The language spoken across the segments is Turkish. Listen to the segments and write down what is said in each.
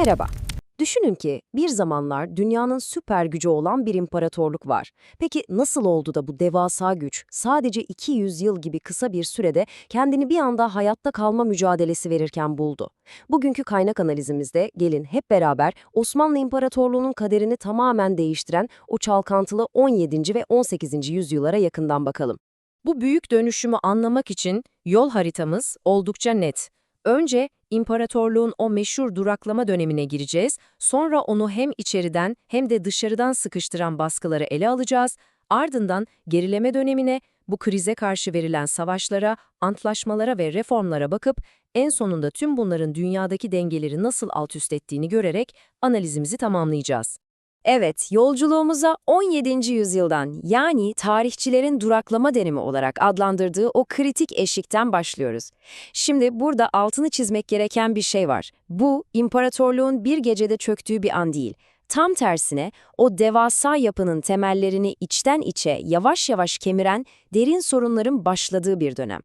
Merhaba. Düşünün ki bir zamanlar dünyanın süper gücü olan bir imparatorluk var. Peki nasıl oldu da bu devasa güç sadece 200 yıl gibi kısa bir sürede kendini bir anda hayatta kalma mücadelesi verirken buldu? Bugünkü kaynak analizimizde gelin hep beraber Osmanlı İmparatorluğu'nun kaderini tamamen değiştiren o çalkantılı 17. ve 18. yüzyıllara yakından bakalım. Bu büyük dönüşümü anlamak için yol haritamız oldukça net. Önce imparatorluğun o meşhur duraklama dönemine gireceğiz, sonra onu hem içeriden hem de dışarıdan sıkıştıran baskıları ele alacağız, ardından gerileme dönemine, bu krize karşı verilen savaşlara, antlaşmalara ve reformlara bakıp en sonunda tüm bunların dünyadaki dengeleri nasıl alt üst ettiğini görerek analizimizi tamamlayacağız. Evet, yolculuğumuza 17. yüzyıldan yani tarihçilerin duraklama dönemi olarak adlandırdığı o kritik eşikten başlıyoruz. Şimdi burada altını çizmek gereken bir şey var. Bu, imparatorluğun bir gecede çöktüğü bir an değil. Tam tersine o devasa yapının temellerini içten içe yavaş yavaş kemiren derin sorunların başladığı bir dönem.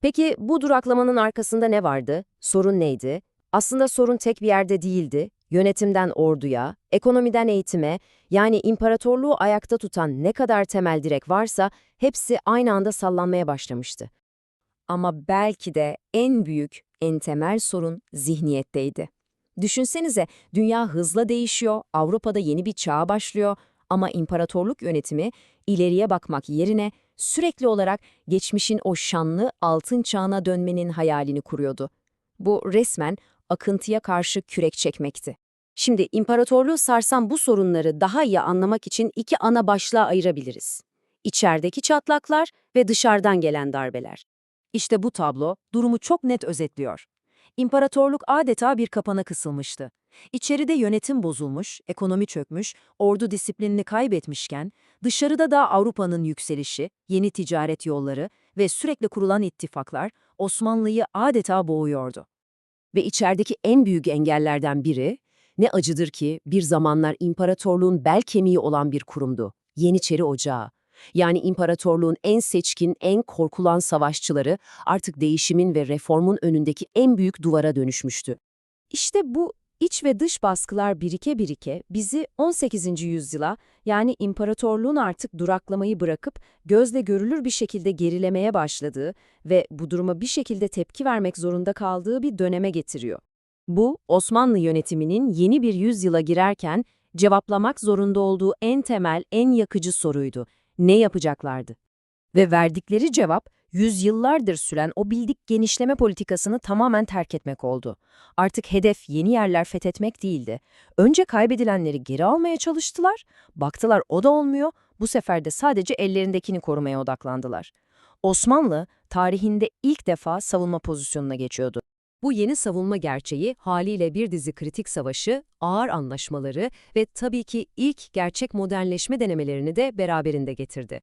Peki bu duraklamanın arkasında ne vardı? Sorun neydi? Aslında sorun tek bir yerde değildi. Yönetimden orduya, ekonomiden eğitime, yani imparatorluğu ayakta tutan ne kadar temel direk varsa hepsi aynı anda sallanmaya başlamıştı. Ama belki de en büyük, en temel sorun zihniyetteydi. Düşünsenize, dünya hızla değişiyor, Avrupa'da yeni bir çağ başlıyor ama imparatorluk yönetimi ileriye bakmak yerine sürekli olarak geçmişin o şanlı altın çağına dönmenin hayalini kuruyordu. Bu resmen akıntıya karşı kürek çekmekti. Şimdi imparatorluğu sarsan bu sorunları daha iyi anlamak için iki ana başlığa ayırabiliriz. İçerideki çatlaklar ve dışarıdan gelen darbeler. İşte bu tablo durumu çok net özetliyor. İmparatorluk adeta bir kapana kısılmıştı. İçeride yönetim bozulmuş, ekonomi çökmüş, ordu disiplinini kaybetmişken, dışarıda da Avrupa'nın yükselişi, yeni ticaret yolları ve sürekli kurulan ittifaklar Osmanlı'yı adeta boğuyordu. Ve içerideki en büyük engellerden biri, ne acıdır ki bir zamanlar imparatorluğun bel kemiği olan bir kurumdu. Yeniçeri Ocağı. Yani imparatorluğun en seçkin, en korkulan savaşçıları artık değişimin ve reformun önündeki en büyük duvara dönüşmüştü. İşte bu iç ve dış baskılar birike birike bizi 18. yüzyıla yani imparatorluğun artık duraklamayı bırakıp gözle görülür bir şekilde gerilemeye başladığı ve bu duruma bir şekilde tepki vermek zorunda kaldığı bir döneme getiriyor. Bu, Osmanlı yönetiminin yeni bir yüzyıla girerken cevaplamak zorunda olduğu en temel, en yakıcı soruydu. Ne yapacaklardı? Ve verdikleri cevap, yüzyıllardır süren o bildik genişleme politikasını tamamen terk etmek oldu. Artık hedef yeni yerler fethetmek değildi. Önce kaybedilenleri geri almaya çalıştılar, baktılar o da olmuyor, bu sefer de sadece ellerindekini korumaya odaklandılar. Osmanlı, tarihinde ilk defa savunma pozisyonuna geçiyordu. Bu yeni savunma gerçeği haliyle bir dizi kritik savaşı, ağır anlaşmaları ve tabii ki ilk gerçek modernleşme denemelerini de beraberinde getirdi.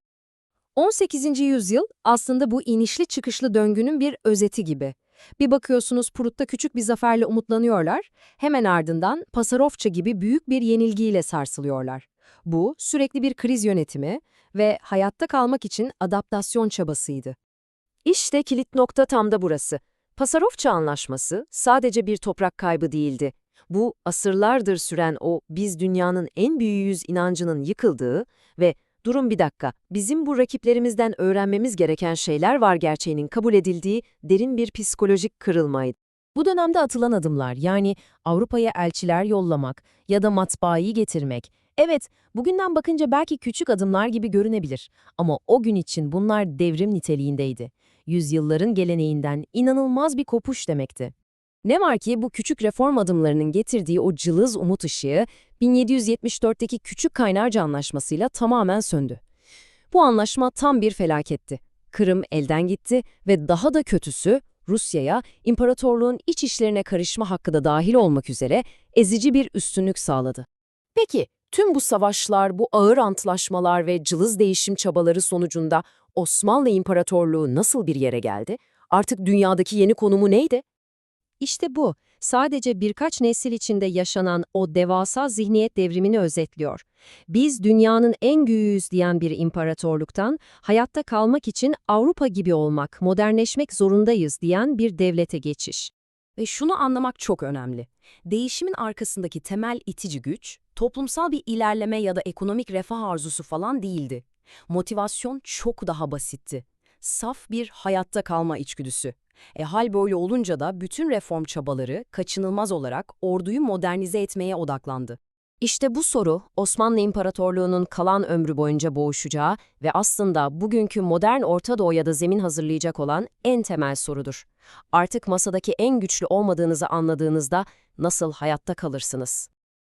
18. yüzyıl aslında bu inişli çıkışlı döngünün bir özeti gibi. Bir bakıyorsunuz Prut'ta küçük bir zaferle umutlanıyorlar, hemen ardından Pasarofça gibi büyük bir yenilgiyle sarsılıyorlar. Bu sürekli bir kriz yönetimi ve hayatta kalmak için adaptasyon çabasıydı. İşte kilit nokta tam da burası. Pasarofça Anlaşması sadece bir toprak kaybı değildi. Bu asırlardır süren o biz dünyanın en büyüğüyüz inancının yıkıldığı ve durun bir dakika bizim bu rakiplerimizden öğrenmemiz gereken şeyler var gerçeğinin kabul edildiği derin bir psikolojik kırılmaydı. Bu dönemde atılan adımlar yani Avrupa'ya elçiler yollamak ya da matbaayı getirmek, evet bugünden bakınca belki küçük adımlar gibi görünebilir ama o gün için bunlar devrim niteliğindeydi yüzyılların geleneğinden inanılmaz bir kopuş demekti. Ne var ki bu küçük reform adımlarının getirdiği o cılız umut ışığı 1774'teki Küçük Kaynarca Anlaşması'yla tamamen söndü. Bu anlaşma tam bir felaketti. Kırım elden gitti ve daha da kötüsü Rusya'ya imparatorluğun iç işlerine karışma hakkı da dahil olmak üzere ezici bir üstünlük sağladı. Peki tüm bu savaşlar, bu ağır antlaşmalar ve cılız değişim çabaları sonucunda Osmanlı İmparatorluğu nasıl bir yere geldi? Artık dünyadaki yeni konumu neydi? İşte bu, sadece birkaç nesil içinde yaşanan o devasa zihniyet devrimini özetliyor. Biz dünyanın en güğüyüz diyen bir imparatorluktan, hayatta kalmak için Avrupa gibi olmak, modernleşmek zorundayız diyen bir devlete geçiş. Ve şunu anlamak çok önemli. Değişimin arkasındaki temel itici güç, toplumsal bir ilerleme ya da ekonomik refah arzusu falan değildi. Motivasyon çok daha basitti. Saf bir hayatta kalma içgüdüsü. E hal böyle olunca da bütün reform çabaları kaçınılmaz olarak orduyu modernize etmeye odaklandı. İşte bu soru Osmanlı İmparatorluğu'nun kalan ömrü boyunca boğuşacağı ve aslında bugünkü modern Orta Doğu'ya da zemin hazırlayacak olan en temel sorudur. Artık masadaki en güçlü olmadığınızı anladığınızda nasıl hayatta kalırsınız?